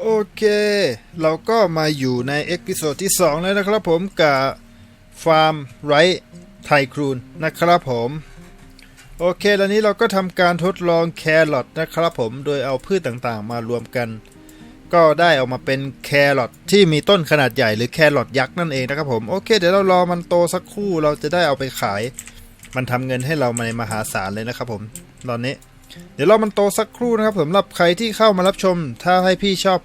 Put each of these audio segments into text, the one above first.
โอเค เราก็มาอยู่ในเอพิโซดที่ 2 แล้วนะครับผมกับฟาร์มไรไทครูนนะครับผม โอเคแล้วนี้เราก็ทำการทดลองแครอทนะครับผม โดยเอาพืชต่างๆ มารวมกัน ก็ได้ออกมาเป็นแครอทที่มีต้นขนาดใหญ่หรือแครอทยักษ์นั่นเองนะครับผมโอเค เดี๋ยวเรารอมันโตสักครู่เราจะได้เอาไปขาย มันทำเงินให้เรามาในมหาศาลเลยนะครับผมตอนนี้ เดี๋ยวรอมันโตสักครู่นะครับสำหรับใครที่เข้ามารับชม ถ้าให้พี่ชอบ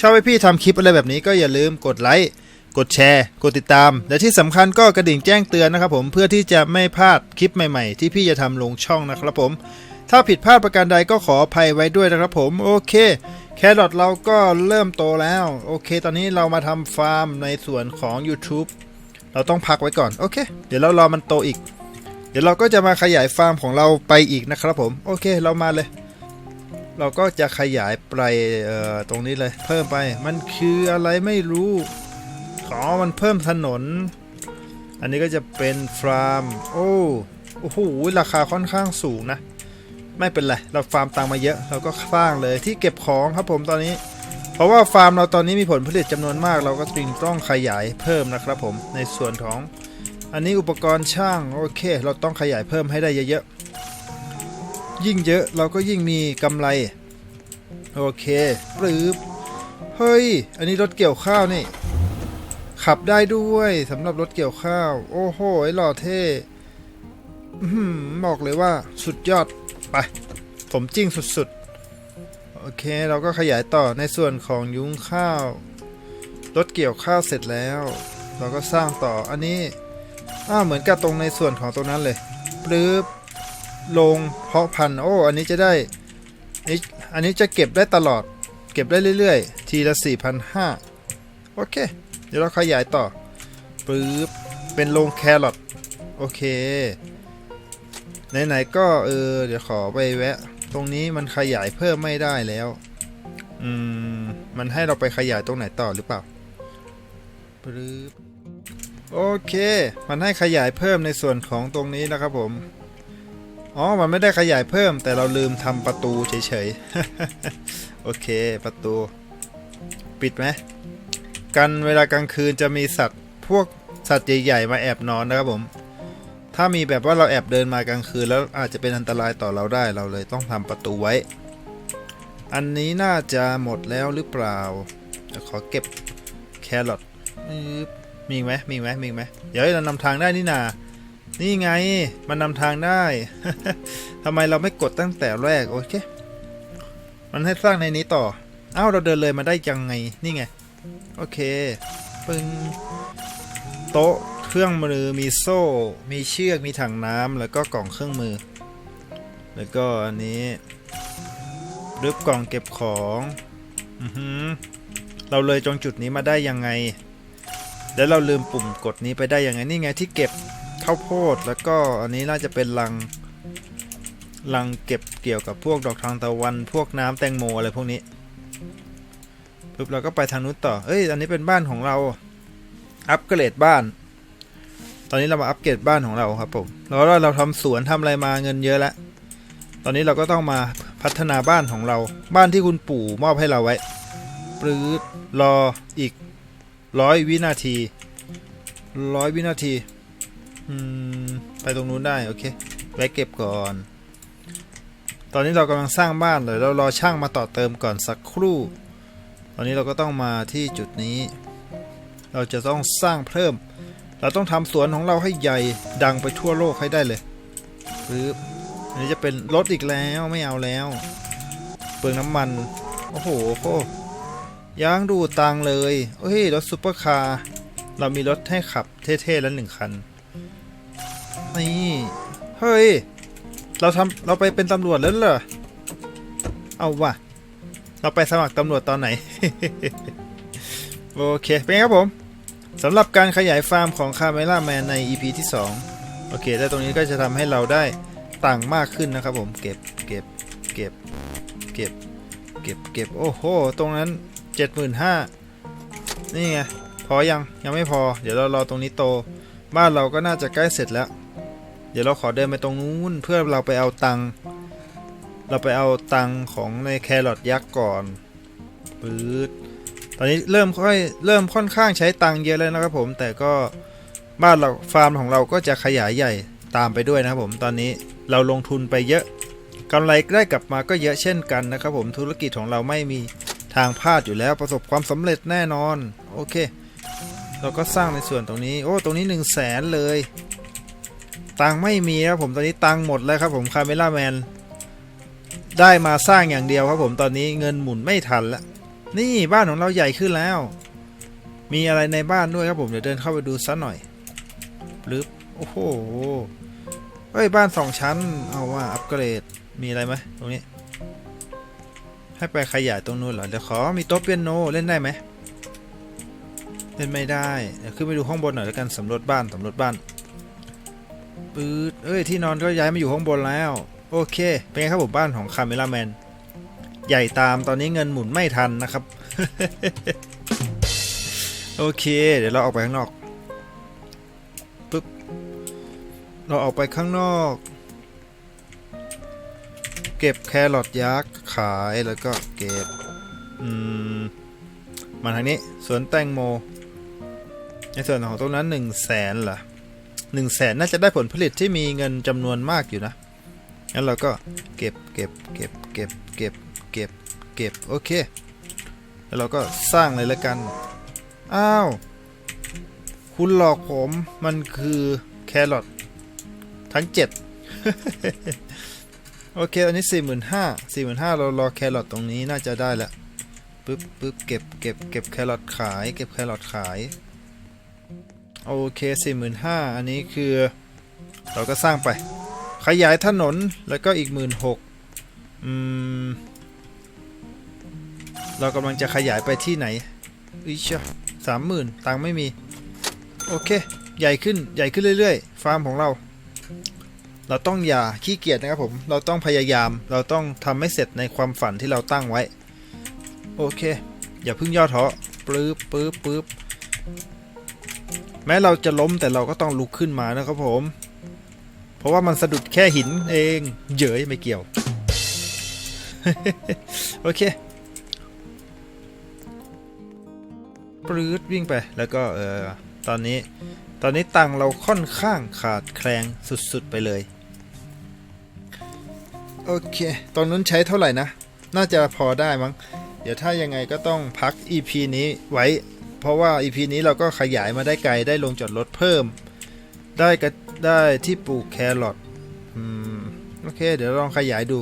ชอบให้พี่ทำคลิปอะไรแบบนี้ก็อย่าลืมกดไลค์กดแชร์ กดติดตาม และที่สำคัญก็กระดิ่งแจ้งเตือนนะครับผมเพื่อที่จะไม่พลาดคลิปใหม่ๆ ที่พี่จะทำลงช่องนะครับผม ถ้าผิดพลาดประการใดก็ขออภัยไว้ด้วยนะครับผมโอเค แครอทเราก็เริ่มโตแล้ว โอเค ตอนนี้เรามาทำฟาร์มในส่วนของ YouTube เราต้องพักไว้ก่อน โอเค เดี๋ยวเรารอมันโตอีก เดี๋ยวเราก็จะมาขยายฟาร์มของเราไปอีกนะครับผม โอเค เรามาเลย เราก็จะขยายไปตรงนี้เลย เพิ่มไป มันคืออะไรไม่รู้อ๋อมันเพิ่มถนน อันนี้ก็จะเป็นฟาร์ม โอ้ โอ้โห ราคาค่อนข้างสูงนะ ไม่เป็นไรเราฟาร์มตังมาเยอะ เราก็สร้างเลยที่เก็บของครับผมตอนนี้ เพราะว่าฟาร์มเราตอนนี้มีผลผลิตจำนวนมาก เราก็จึงต้องขยายเพิ่มนะครับผมในส่วนของ อันนี้อุปกรณ์ช่างโอเค เราต้องขยายเพิ่มให้ได้เยอะๆยิ่งเยอะเราก็ยิ่งมีกำไรโอเคปรืบเฮ้ยอันนี้รถเกี่ยวข้าวนี่ขับได้ด้วยสำหรับรถเกี่ยวข้าว โอ้โหหล่อเท่บอกเลยว่าสุดยอด ไปผมจริงสุดๆ โอเคเราก็ขยายต่อในส่วนของยุ้งข้าวรถเกี่ยวข้าวเสร็จแล้ว เราก็สร้างต่ออันนี้อ้าเหมือนกับตรงในส่วนของตรงนั้นเลยปรืบลงเพาะพันธุ์โอ้อันนี้จะได้อันนี้จะเก็บได้ตลอด เก็บได้เรื่อยๆ ทีละ 4,500 โอเค เดี๋ยวเราขยายต่อปึ๊บเป็นโรงแครอทโอเค ไหนๆก็เออเดี๋ยวขอไปแวะ ตรงนี้มันขยายเพิ่มไม่ได้แล้ว อืม มันให้เราไปขยายตรงไหนต่อหรือเปล่าปึ๊บโอเค มันให้ขยายเพิ่มในส่วนของตรงนี้นะครับผม อ๋อ มันไม่ได้ขยายเพิ่ม แต่เราลืมทำประตูเฉยๆ โอเค ประตู ปิดไหม กันเวลากลางคืนจะมีสัตว์พวกสัตว์ใหญ่ๆมาแอบนอนนะครับผม ถ้ามีแบบว่าเราแอบเดินมากลางคืนแล้วอาจจะเป็นอันตรายต่อเราได้เราเลยต้องทำประตูไว้ อันนี้น่าจะหมดแล้วหรือเปล่าขอเก็บแครอทมีไหมมีไหมมีไหมเดี๋ยวเรานำทางได้นี่นานี่ไงมันนำทางได้ทำไมเราไม่กดตั้งแต่แรกโอเค มันให้สร้างในนี้ต่อเอ้าเราเดินเลยมาได้ยังไงนี่ไง โอเคปึ้งโต๊ะ เครื่องมือมีโซ่ มีเชือกมีถังน้ำแล้วก็กล่องเครื่องมือ แล้วก็อันนี้รึบกล่องเก็บของอือหือเราเลยจงจุดนี้มาได้ยังไง แล้วเราลืมปุ่มกดนี้ไปได้ยังไงนี่ไงที่เก็บข้าวโพดแล้วก็อันนี้น่าจะเป็นลังลังเก็บเกี่ยวกับพวกดอกทานตะวัน พวกน้ำแตงโมอะไรพวกนี้ปุ๊บเราก็ไปทางนู้นต่อเอ้ยอันนี้เป็นบ้านของเรา อัปเกรดบ้าน ตอนนี้เรามาอัปเกรดบ้านของเราครับผมแล้วเราเราทำสวนทำอะไรมาเงินเยอะแล้ว ตอนนี้เราก็ต้องมาพัฒนาบ้านของเรา บ้านที่คุณปู่มอบให้เราไว้ปรืดรออีกร้อยวินาทีร้อยวินาที อืม ไปตรงนู้นได้ โอเค ไว้เก็บก่อน ตอนนี้เรากำลังสร้างบ้านเลยเรารอช่างมาต่อเติมก่อนสักครู่ ตอนนี้เราก็ต้องมาที่จุดนี้ เราจะต้องสร้างเพิ่ม เราต้องทำสวนของเราให้ใหญ่ดังไปทั่วโลกให้ได้เลยปึ๊บอันนี้จะเป็นรถอีกแล้วไม่เอาแล้ว เปลืองน้ำมัน โอ้โหโคยางดูตังเลยเฮ้ยรถซุปเปอร์คาร์เรามีรถให้ขับเท่ๆแล้วหนึ่งคันนี่เฮ้ย เราทำเราไปเป็นตำรวจแล้วเหรอ เอาว่ะ เราไปสมัครตำรวจตอนไหน โอเค เป็นไงครับผม สำหรับการขยายฟาร์มของคาเมล่าแมนใน EP ที่ 2 โอเคแล้วตรงนี้ก็จะทำให้เราได้ตังค์มากขึ้นนะครับผม เก็บเก็บเก็บเก็บเก็บเก็บโอ้โห ตรงนั้น 75,000นี่ไง พอยังยังไม่พอ เดี๋ยวเรารอตรงนี้โต บ้านเราก็น่าจะใกล้เสร็จแล้ว เดี๋ยวเราขอเดินไปตรงนู้นเพื่อเราไปเอาตังเราไปเอาตังของในแครอทยักษ์ก่อนปื๊ด ตอนนี้เริ่มค่อยเริ่มค่อนข้างใช้ตังค์เยอะแล้วนะครับผม แต่ก็บ้านเราฟาร์มของเราก็จะขยายใหญ่ตามไปด้วยนะครับผมตอนนี้เราลงทุนไปเยอะกำไรได้กลับมาก็เยอะเช่นกันนะครับผมธุรกิจของเราไม่มีทางพลาดอยู่แล้วประสบความสำเร็จแน่นอน โอเค เราก็สร้างในส่วนตรงนี้ โอ้ตรงนี้1นึ่งแสนเลย ตังไม่มีครับผมตอนนี้ตังหมดแล้วครับผมคาเมล่าแมนได้มาสร้างอย่างเดียวครับผมตอนนี้เงินหมุนไม่ทันแล้ว นี่บ้านของเราใหญ่ขึ้นแล้ว มีอะไรในบ้านด้วยครับผมเดี๋ยวเดินเข้าไปดูซะหน่อยปลึบโอ้โหเฮ้ยบ้านสองชั้น เอาว่าอัปเกรดมีอะไรไหมตรงนี้ ให้ไปขยายตรงนู้นเหรอเดี๋ยวขอมีโต๊ะเปียโนเล่นได้ไหมเล่นไม่ได้เดี๋ยวขึ้นไปดูข้างบนหน่อยแล้วกันสำรวจบ้านสำรวจบ้านปื๊ดเอ้ยที่นอนก็ย้ายมาอยู่ข้างบนแล้ว โอเค เป็นไงครับผมบ้านของคาเมล่าแมน ใหญ่ตามตอนนี้เงินหมุนไม่ทันนะครับ โอเค เดี๋ยวเราออกไปข้างนอกปึ๊บเราออกไปข้างนอก เก็บแครอทยักษ์ขายแล้วก็เก็บอืมมาทางนี้สวนแตงโม ในส่วนของตรงนั้น1นึ่งแสนเหรอหนึ่งแสนน่าจะได้ผลผลิตที่มีเงินจำนวนมากอยู่นะงั้นเราก็เก็บเก็บเก็บเก็บเก็บ เก็บเก็บโอเค แล้วเราก็สร้างเลยละกัน อ้าว คุณหลอกผมมันคือแครอททั้ง 7 โอเค อันนี้ 45 45 เรารอแครอทตรงนี้น่าจะได้แล้วปึ๊บปึ๊บเก็บเก็บเก็บแครอทขาย เก็บแครอทขาย โอเค 45 อันนี้คือ เราก็สร้างไป ขยายถนนแล้วก็อีก 16,000อืม เรากำลังจะขยายไปที่ไหนอิชะสามหมื่นตังไม่มี โอเค ใหญ่ขึ้นใหญ่ขึ้นเรื่อยๆ ฟาร์มของเรา เราต้องอย่าขี้เกียจนะครับผม เราต้องพยายาม เราต้องทำให้เสร็จในความฝันที่เราตั้งไว้ โอเค อย่าเพิ่งย่อท้อปื๊บปื๊บปื๊บแม้เราจะล้มแต่เราก็ต้องลุกขึ้นมานะครับผม เพราะว่ามันสะดุดแค่หินเองเหยยไม่เกี่ยว โอเค ปรืดวิ่งไป แล้วก็เออตอนนี้ตอนนี้ตังเราค่อนข้างขาดแคลงสุดๆไปเลย โอเค ตอนนั้นใช้เท่าไหร่นะ น่าจะพอได้มั้ง เดี๋ยวถ้ายังไงก็ต้องพัก EP นี้ไว้ เพราะว่า EP นี้เราก็ขยายมาได้ไกล ได้ลงจอดรถเพิ่ม ได้ก็ได้ที่ปลูกแครอทอืม โอเค เดี๋ยวลองขยายดู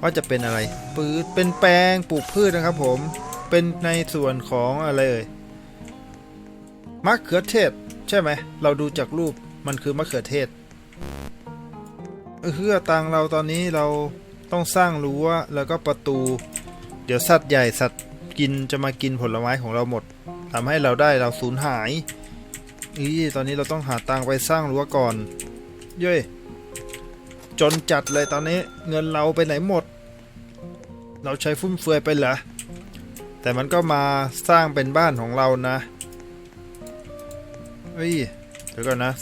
ว่าจะเป็นอะไรปืดเป็นแปลงปลูกพืชนะครับผม เป็นในส่วนของอะไรเอ่ยมะเขือเทศ ใช่ไหม เราดูจากรูปมันคือมะเขือเทศเพื่อตังเราตอนนี้เราต้องสร้างรั้วแล้วก็ประตู เดี๋ยวสัตว์ใหญ่สัตว์กินจะมากินผลไม้ของเราหมดทำให้เราได้เราสูญหายอีตอนนี้เราต้องหาตังไปสร้างรั้วก่อน เย้ยจนจัดเลยตอนนี้เงินเราไปไหนหมด เราใช้ฟุ่มเฟือยไปเหรอ แต่มันก็มาสร้างเป็นบ้านของเรานะเฮ้ยเดี๋ยวก่อนนะ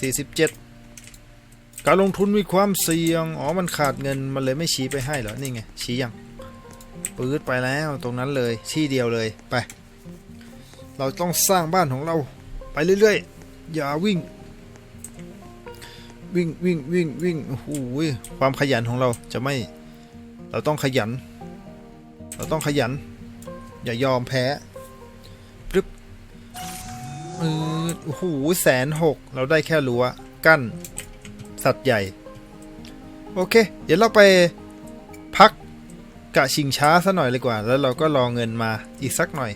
47 การลงทุนมีความเสี่ยง อ๋อ มันขาดเงิน มันเลยไม่ชี้ไปให้เหรอ นี่ไง ชี้ยังปื๊ดไปแล้ว ตรงนั้นเลย ที่เดียวเลย ไป เราต้องสร้างบ้านของเรา ไปเรื่อยๆ อย่าวิ่ง วิ่งวิ่งวิ่งวิ่งโอ้โหความขยันของเราจะไม่ เราต้องขยัน เราต้องขยัน อย่ายอมแพ้ปึ๊บเออโอ้โหแสนหกเราได้แค่รั้วกั้น สัตว์ใหญ่ โอเค เดี๋ยวเราไปพักกะชิงช้าซะหน่อยเลยกว่า แล้วเราก็รอเงินมาอีกสักหน่อย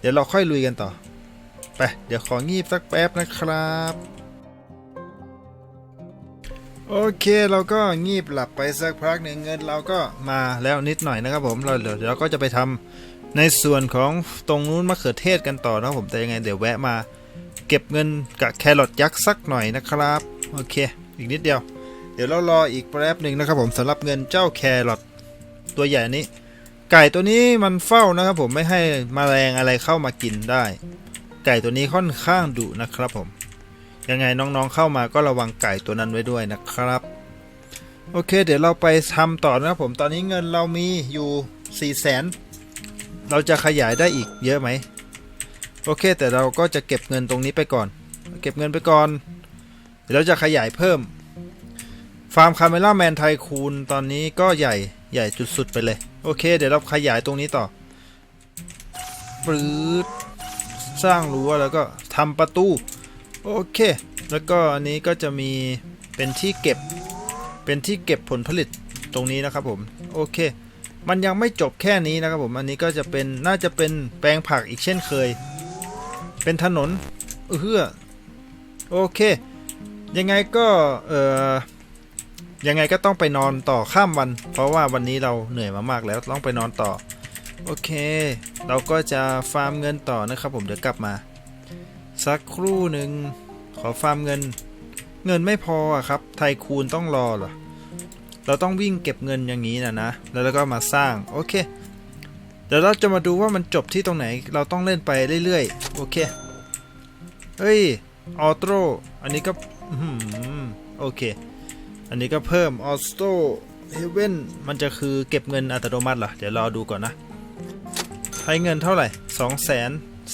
เดี๋ยวเราค่อยลุยกันต่อ ไป เดี๋ยวของีบสักแป๊บนะครับ โอเคเราก็งีบหลับไปสักพักหนึ่งเงินเราก็มาแล้วนิดหน่อยนะครับผม เราเดี๋ยวเราก็จะไปทำ ในส่วนของตรงนู้นมะเขือเทศกันต่อนะผมแต่ยังไงเดี๋ยวแวะมา เก็บเงินกับแครอทยักษ์สักหน่อยนะครับ โอเค อีกนิดเดียว เดี๋ยวเรารออีกแป๊บหนึ่งนะครับผมสำหรับเงินเจ้าแครอทตัวใหญ่นี้ ไก่ตัวนี้มันเฝ้านะครับผมไม่ให้มแมลงอะไรเข้ามากินได้ ไก่ตัวนี้ค่อนข้างดุนะครับผม ยังไงน้องๆเข้ามาก็ระวังไก่ตัวนั้นไว้ด้วยนะครับ โอเค เดี๋ยวเราไปทำต่อนะครับผมตอนนี้เงินเรามีอยู่4ี่แสน เราจะขยายได้อีกเยอะไหมโอเค แต่เราก็จะเก็บเงินตรงนี้ไปก่อน เก็บเงินไปก่อนเดี๋ยวเราจะขยายเพิ่ม ฟาร์มคาเมล่าแมนไทคูนตอนนี้ก็ใหญ่ใหญ่จุดสุดไปเลย โอเค เดี๋ยวเราขยายตรงนี้ต่อปรื๊ดสร้างรั้วแล้วก็ทำประตู โอเค แล้วก็อันนี้ก็จะมีเป็นที่เก็บเป็นที่เก็บผลผลิตตรงนี้นะครับผม โอเค มันยังไม่จบแค่นี้นะครับผม อันนี้ก็จะเป็นน่าจะเป็นแปลงผักอีกเช่นเคย เป็นถนนเออโอเค ยังไงก็เออยังไงก็ต้องไปนอนต่อข้ามวัน เพราะว่าวันนี้เราเหนื่อยมามากแล้วต้องไปนอนต่อ โอเค เราก็จะฟาร์มเงินต่อนะครับผมเดี๋ยวกลับมา สักครู่หนึ่งขอฟาร์มเงิน เงินไม่พออะครับ ไทคูณต้องรอเหรอ เราต้องวิ่งเก็บเงินอย่างนี้นะนะ แล้วเราก็มาสร้าง โอเค เดี๋ยวเราจะมาดูว่ามันจบที่ตรงไหน เราต้องเล่นไปเรื่อยๆ โอเค เฮ้ย ออโต้อันนี้ก็โอเค อันนี้ก็เพิ่มออโต้เฮเว่นมันจะคือเก็บเงินอัตโนมัติเหรอ เดี๋ยวรอดูก่อนนะ ใช้เงินเท่าไหร่2 4 5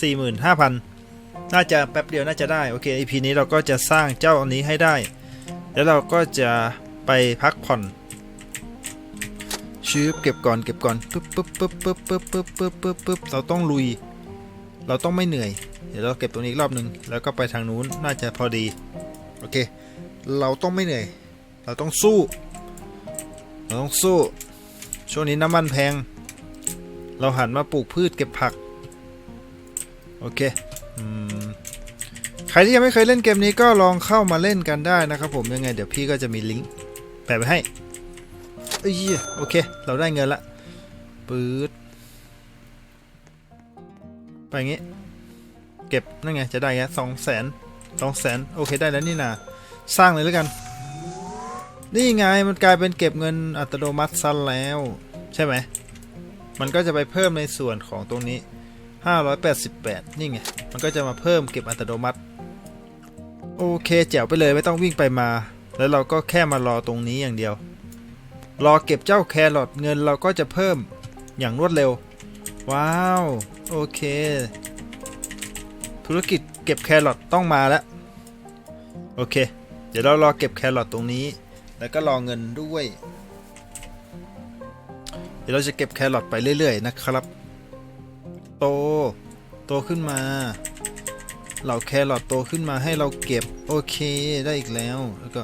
0 0 0น่าจะแป๊บเดียวน่าจะได้ โอเค EP นี้เราก็จะสร้างเจ้าอันนี้ให้ได้ แล้วเราก็จะไปพักผ่อน ชืบเก็บก่อนเก็บก่อนปึ๊บปึ๊บปึ๊บปึ๊บปึ๊บปึ๊บปึ๊บปึ๊บปึ๊บเราต้องลุย เราต้องไม่เหนื่อย เดี๋ยวเราเก็บตรงนี้อีกรอบหนึ่งแล้วก็ไปทางนู้นน่าจะพอดีโอเค เราต้องไม่เหนื่อย เราต้องสู้ เราต้องสู้ ช่วงนี้น้ำมันแพง เราหันมาปลูกพืชเก็บผักโอเคอืมใครที่ยังไม่เคยเล่นเกมนี้ก็ลองเข้ามาเล่นกันได้นะครับผมยังไง เดี๋ยวพี่ก็จะมีลิงก์แปะไว้ให้ เอ้ยโอเค เราได้เงินละปื๊ดไปงี้ เก็บนั่นไงจะได้ไงสองแสนสองแสนโอเคได้แล้วนี่นาสร้างเลยแล้วกัน นี่ไงมันกลายเป็นเก็บเงินอัตโนมัติซันแล้ว ใช่ไหม มันก็จะไปเพิ่มในส่วนของตรงนี้ 588 นี่ไง มันก็จะมาเพิ่มเก็บอัตโนมัติ โอเคแจ๋วไปเลยไม่ต้องวิ่งไปมา แล้วเราก็แค่มารอตรงนี้อย่างเดียว รอเก็บเจ้าแครอทเงินเราก็จะเพิ่มอย่างรวดเร็ว ว้าว โอเค ธุรกิจเก็บแครอทต้องมาแล้ว โอเค เดี๋ยวเรารอเก็บแครอทตรงนี้ แล้วก็รอเงินด้วย เดี๋ยวเราจะเก็บแครอทไปเรื่อย ๆ นะครับ โต โตขึ้นมาเหล่าแครอทโตขึ้นมาให้เราเก็บ โอเคได้อีกแล้วแล้วก็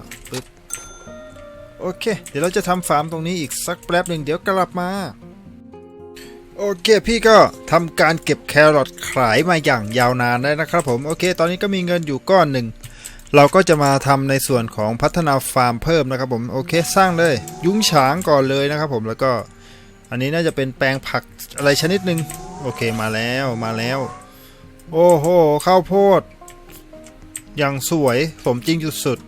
โอเค เดี๋ยวเราจะทำฟาร์มตรงนี้อีกสักแป๊บหนึ่งเดี๋ยวกลับมา โอเค พี่ก็ทำการเก็บแครอทขายมาอย่างยาวนานแล้นะครับผม โอเค ตอนนี้ก็มีเงินอยู่ก้อนหนึ่ง เราก็จะมาทำในส่วนของพัฒนาฟาร์มเพิ่มนะครับผม โอเค สร้างเลย ยุ้งฉางก่อนเลยนะครับผมแล้วก็ อันนี้น่าจะเป็นแปลงผักอะไรชนิดหนึ่งโอเคมาแล้วมาแล้ว โอ้โหข้าวโพดอย่างสวยสมจริงสุด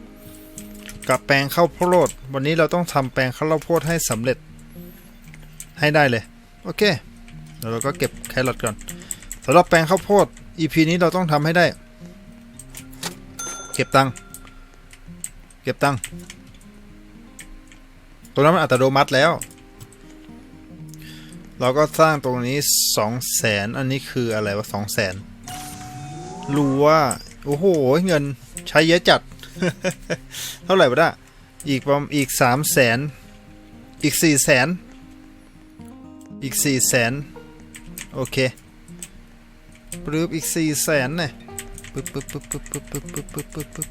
กับแปลงข้าวโพดวันนี้เราต้องทำแปลงข้าวโพดให้สำเร็จให้ได้เลย โอเคแล้วเราก็เก็บแครอทก่อนสำหรับแปลงข้าวโพด EP นี้เราต้องทำให้ได้ เก็บตังค์เก็บตังค์ตัวนั้นมันอัตโนมัติแล้ว เราก็สร้างตรงนี้สองแสนอันนี้คืออะไรวะสองแสนรู้ว่า โอ้โห เงินใช้เยอะจัด เท่าไหร่วะน่ะอีกประมาณอีกสามแสนอีกสี่แสนอีกสี่แสนโอเคปรึบอีกสี่แสนเนี่ยปึ๊บปึ๊บปึ๊บปึ๊บปึ๊บปึ๊บปึ๊บปึ๊บปึ๊บปึ๊บ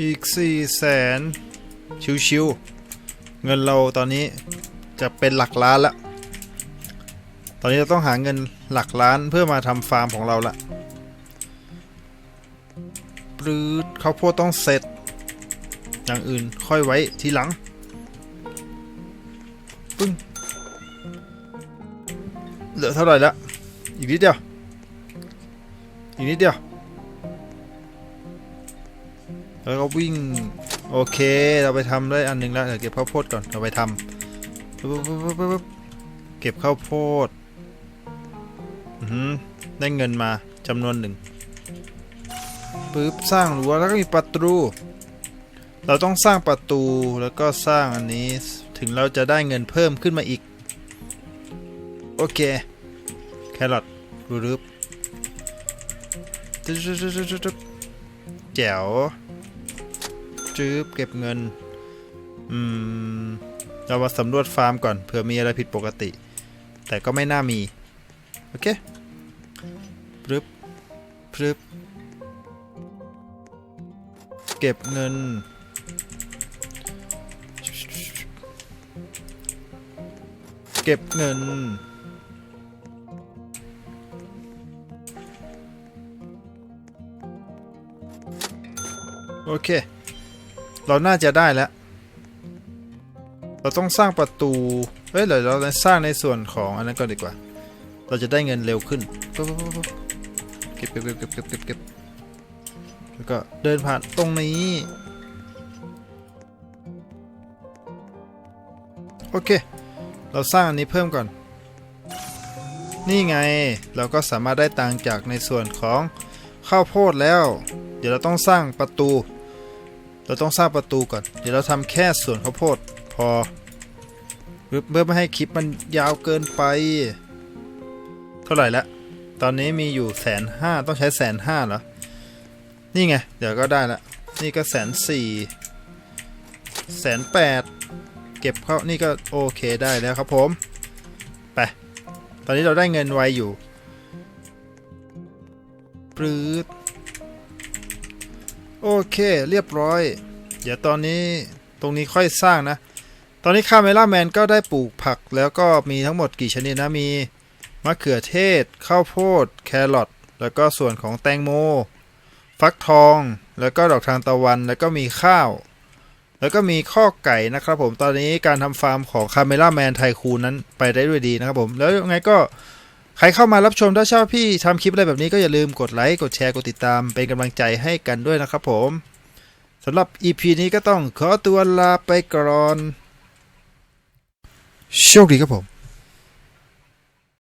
อีกสี่แสนชิวๆเงินเราตอนนี้จะเป็นหลักล้านละ ตอนนี้เราต้องหาเงินหลักล้านเพื่อมาทำฟาร์มของเราละปรืดข้าวโพดต้องเสร็จ อย่างอื่นค่อยไว้ทีหลัง ปึ้ง เหลือเท่าไหร่ละอีกนิดเดียว อีกนิดเดียว แล้วก็วิ่ง โอเค เราไปทำได้อันหนึ่งแล้ว เดี๋ยวเก็บข้าวโพดก่อน เราไปทำเก็บข้าวโพด ได้เงินมาจำนวนหนึ่งปึ๊บสร้างรั้วแล้วก็มีประตู เราต้องสร้างประตูแล้วก็สร้างอันนี้ถึงเราจะได้เงินเพิ่มขึ้นมาอีก โอเค แครอทรึบแจ๋วจึ๊บเก็บเงิน อืม เรามาสำรวจฟาร์มก่อนเผื่อมีอะไรผิดปกติ แต่ก็ไม่น่ามี โอเค รึบเก็บเงิน เก็บเงิน โอเค เราน่าจะได้แล้ว เราต้องสร้างประตู เฮ้ยเดี๋ยวเราจะสร้างในส่วนของอันนั้นก่อนดีกว่า เราจะได้เงินเร็วขึ้นปุ๊บปุ๊บปุ๊บ เก็บเก็บเก็บเก็บเก็บเก็บเก็บแล้วก็เดินผ่านตรงนี้ โอเค เราสร้างอันนี้เพิ่มก่อน นี่ไงเราก็สามารถได้ตังจากในส่วนของข้าวโพดแล้ว เดี๋ยวเราต้องสร้างประตู เราต้องสร้างประตูก่อน เดี๋ยวเราทำแค่ส่วนข้าวโพดพอเพื่อเพื่อไม่ให้คลิปมันยาวเกินไป เท่าไหร่ละ ตอนนี้มีอยู่แสนห้าต้องใช้แสนห้าเหรอ นี่ไง เดี๋ยวก็ได้ละ นี่ก็แสนสี่แสนแปดเก็บเข้านี่ก็โอเคได้แล้วครับผม ไป ตอนนี้เราได้เงินไวอยู่ปรื๊ดโอเคเรียบร้อย เดี๋ยวตอนนี้ตรงนี้ค่อยสร้างนะ ตอนนี้คาเมล่าแมนก็ได้ปลูกผักแล้วก็มีทั้งหมดกี่ชนิดนะมี มะเขือเทศ ข้าวโพด แครอทแล้วก็ส่วนของแตงโม ฟักทอง แล้วก็ดอกทานตะวัน แล้วก็มีข้าว แล้วก็มีข้อไก่นะครับผม ตอนนี้การทำฟาร์มของคาเมล่าแมนไทคูนั้นไปได้ด้วยดีนะครับผม แล้วยังไงก็ใครเข้ามารับชมถ้าชอบพี่ทำคลิปอะไรแบบนี้ก็อย่าลืมกดไลค์ กดแชร์ กดติดตาม เป็นกำลังใจให้กันด้วยนะครับผมสำหรับ EP นี้ก็ต้องขอตัวลาไปก่อน โชคดีครับผม